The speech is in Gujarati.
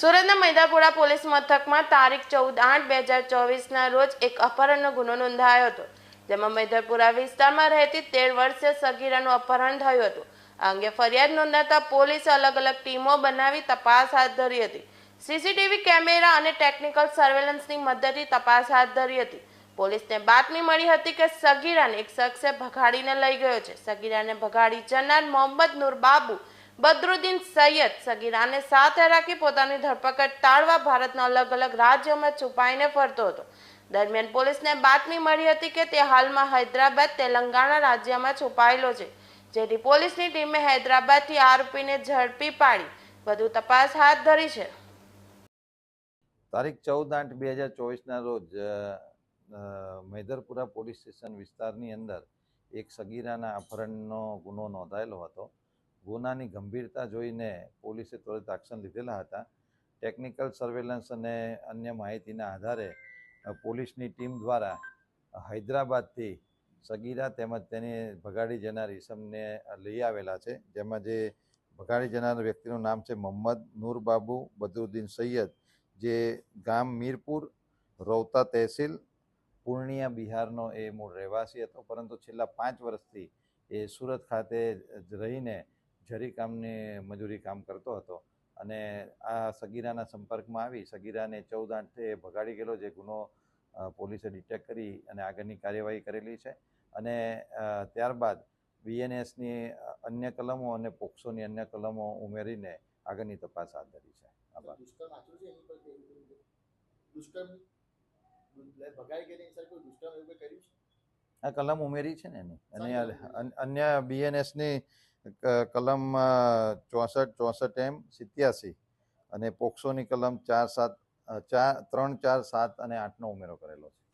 સુરતના મૈદાપુરા પોલીસ મથકમાં તારીખ ચૌદ આઠ બે હજાર ચોવીસના રોજ એક અપહરણનો ગુનો નોંધાયો હતો, જેમાં મૈદાપુરા વિસ્તારમાં રહેતી તેર વર્ષીય સગીરાનું અપહરણ થયું હતું. આ અંગે ફરિયાદ નોંધાતા પોલીસે અલગ અલગ ટીમો બનાવી તપાસ હાથ ધરી હતી. સીસીટીવી કેમેરા અને ટેકનિકલ સર્વેલન્સની મદદથી તપાસ હાથ ધરી હતી. પોલીસને બાતમી મળી હતી કે સગીરાને એક શખ્સે ભગાડીને લઈ ગયો છે. સગીરાને ભગાડી જનાર મોહમ્મદ નૂર બાબુ બદરુદ્દીન સૈયદ સગીરાને સાથે રાખી પોતાની ધરપકડ ટાળવા ભારતના અલગ અલગ રાજ્યોમાં છુપાઈને ફરતો હતો. દરમિયાન પોલીસને બાતમી મળી હતી કે તે હાલમાં હૈદરાબાદ, તેલંગાણા રાજ્યમાં છુપાયેલો છે, જેથી પોલીસની ટીમે હૈદરાબાદથી આરોપીને ઝડપી પાડી. વધુ તપાસ હાથ ધરી છે. તારીખ ચૌદ આઠ બે હજાર ચોવીસના રોજ મૈદરપુરા પોલીસ સ્ટેશન વિસ્તારની અંદર એક સગીરાના અપહરણનો ગુનો નોંધાયેલો હતો. ગુનાની ગંભીરતા જોઈને પોલીસે ત્વરિત એક્શન લીધેલા હતા. ટેકનિકલ સર્વેલન્સ અને અન્ય માહિતીના આધારે પોલીસની ટીમ દ્વારા હૈદરાબાદથી સગીરા તેમજ તેની ભગાડી જનાર ઈસમને લઈ આવેલા છે. જેમાં જે ભગાડી જનાર વ્યક્તિનું નામ છે મોહમ્મદ નૂરબાબુ બદરુદ્દીન સૈયદ. જે ગામ મીરપુર, રૌતા તહેસીલ, પૂર્ણિયા બિહારનો એ મૂળ રહેવાસી હતો. પરંતુ છેલ્લા પાંચ વર્ષથી એ સુરત ખાતે જ રહીને જરી કામની મજૂરી કામ કરતો હતો અને આ સગીરાના સંપર્કમાં આવી સગીરાને ચૌદ આઠે ભગાડી ગયેલો જે ગુનો પોલીસે ડિટેક્ટ કરી અને આગળની કાર્યવાહી કરેલી છે અને ત્યારબાદ બીએનએસની અન્ય કલમો અને પોક્સોની અન્ય કલમો ઉમેરીને આગળની તપાસ હાથ ધરી છે. આભાર. આ કલમ ઉમેરી છે ને એની. અન- અન્ય બીએનએસની કલમ ચોસઠ ચોસઠ એમ સિત્યાસી અને પોક્સોની કલમ ચાર સાત ચાર, ત્રણ, ચાર, સાત અને આઠનો ઉમેરો કરેલો છે.